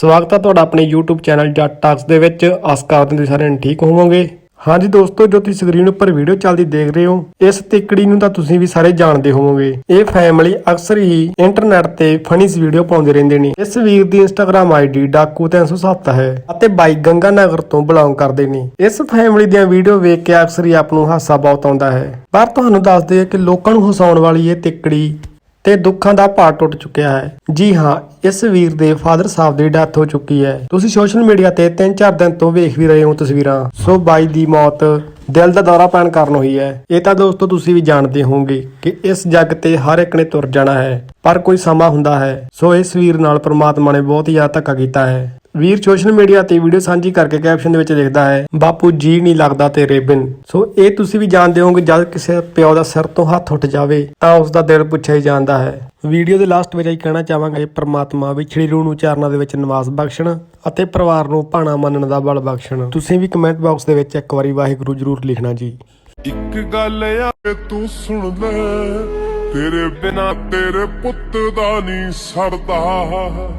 ਸਵਾਗਤ ਹੈ ਤੁਹਾਡਾ ਆਪਣੇ YouTube ਚੈਨਲ ਜੱਟ ਟਾਕਸ ਦੇ ਵਿੱਚ। ਆਸ ਕਰਦੇ ਹਾਂ ਸਾਰੇ ਠੀਕ ਹੋਵੋਗੇ। ਹਾਂਜੀ ਦੋਸਤੋ, ਜੋ ਤੁਸੀਂ ਸਕਰੀਨ ਉੱਪਰ ਵੀਡੀਓ ਚੱਲਦੀ ਦੇਖ ਰਹੇ ਹੋ, ਇਸ ਤਿੱਕੜੀ ਨੂੰ ਤਾਂ ਤੁਸੀਂ ਵੀ ਸਾਰੇ ਜਾਣਦੇ ਹੋਵੋਗੇ। ਇਹ ਫੈਮਿਲੀ ਅਕਸਰ ਹੀ ਇੰਟਰਨੈਟ ਤੇ ਫਨੀਸ ਵੀਡੀਓ ਪਾਉਂਦੇ ਰਹਿੰਦੇ ਨੇ। ਇਸ ਵੀਰ ਦੀ ਇੰਸਟਾਗ੍ਰam ਆਈਡੀ ਡਾਕੂ 307 ਹੈ ਅਤੇ ਬਾਈ ਗੰਗਾ ਨਗਰ ਤੋਂ ਬਿਲੋਂਗ ਕਰਦੇ ਨੇ। ਇਸ ਫੈਮਿਲੀ ਦੀਆਂ ਵੀਡੀਓ ਵੇਖ ਕੇ ਅਕਸਰ ਹੀ ਆਪ ਨੂੰ ਹਾਸਾ ਬਹੁਤ ਆਉਂਦਾ ਹੈ। ਪਰ ਤੁਹਾਨੂੰ ਦੱਸਦੇ ਹਾਂ ਕਿ ਲੋਕਾਂ ਨੂੰ ਹਸਾਉਣ ਵਾਲੀ ਇਹ ਤਿੱਕੜੀ ਤੇ ਦੁੱਖਾਂ ਦਾ ਭਾਰ ਟੁੱਟ ਚੁੱਕਿਆ ਹੈ। ਜੀ ਹਾਂ, ਇਸ ਵੀਰ ਦੇ ਫਾਦਰ ਸਾਹਿਬ ਦੀ ਡੈਥ ਹੋ ਚੁੱਕੀ ਹੈ। ਤੁਸੀਂ ਸੋਸ਼ਲ ਮੀਡੀਆ ਤੇ 3-4 ਦਿਨ ਤੋਂ ਵੇਖ ਵੀ ਰਹੇ ਹੋ ਤਸਵੀਰਾਂ। ਸੋ ਬਾਈ ਦੀ ਮੌਤ ਦਿਲ ਦਾ ਦੌਰਾ ਪੈਣ ਕਾਰਨ ਹੋਈ ਹੈ। ਇਹ ਤਾਂ ਦੋਸਤੋ ਤੁਸੀਂ ਵੀ ਜਾਣਦੇ ਹੋਵੋਗੇ ਕਿ ਇਸ ਜੱਗ ਤੇ ਹਰ ਇੱਕ ਨੇ ਤੁਰ ਜਾਣਾ ਹੈ, ਪਰ ਕੋਈ ਸਮਾਂ ਹੁੰਦਾ ਹੈ। ਸੋ ਇਸ ਵੀਰ ਨਾਲ ਪ੍ਰਮਾਤਮਾ ਨੇ ਬਹੁਤ ਹੀ ਜ਼ਿਆਦਾ ਧੱਕਾ ਕੀਤਾ ਹੈ। ਵੀਰ ਸੋਸ਼ਲ ਮੀਡੀਆ ਤੇ ਵੀਡੀਓ ਸਾਂਝੀ ਕਰਕੇ ਕੈਪਸ਼ਨ ਦੇ ਵਿੱਚ ਲਿਖਦਾ ਹੈ, ਬਾਪੂ ਜੀ ਨਹੀਂ ਲੱਗਦਾ ਤੇਰੇ ਬਿਨ। ਸੋ ਇਹ ਤੁਸੀਂ ਵੀ ਜਾਣਦੇ ਹੋਵੋਗੇ, ਜਦ ਕਿਸੇ ਪਿਓ ਦਾ ਸਿਰ ਤੋਂ ਹੱਥ ਉੱਠ ਜਾਵੇ, ਤਾਂ ਉਸ ਦਾ ਦਿਲ ਪੁੱਛਿਆ ਹੀ ਜਾਂਦਾ ਹੈ। ਵੀਡੀਓ ਦੇ ਲਾਸਟ ਵਿੱਚ ਇਹ ਕਹਿਣਾ ਚਾਹਾਂਗੇ, ਪ੍ਰਮਾਤਮਾ ਵਿਛੜੀ ਰੂਹ ਨੂੰ ਚਾਰਨਾ ਦੇ ਵਿੱਚ ਨਿਵਾਸ ਬਖਸ਼ਣ ਅਤੇ ਪਰਿਵਾਰ ਨੂੰ ਭਾਣਾ ਮੰਨਣ ਦਾ ਬਲ ਬਖਸ਼ਣ। ਤੁਸੀਂ ਵੀ ਕਮੈਂਟ ਬਾਕਸ ਦੇ ਵਿੱਚ ਇੱਕ ਵਾਰੀ ਵਾਹਿਗੁਰੂ ਜ਼ਰੂਰ ਲਿਖਣਾ ਜੀ। ਇੱਕ ਗੱਲ ਆ ਤੂੰ ਸੁਣ ਲੈ, ਤੇਰੇ ਬਿਨਾ ਤੇਰੇ ਪੁੱਤ ਦਾ ਨਹੀਂ ਸਰਦਾ।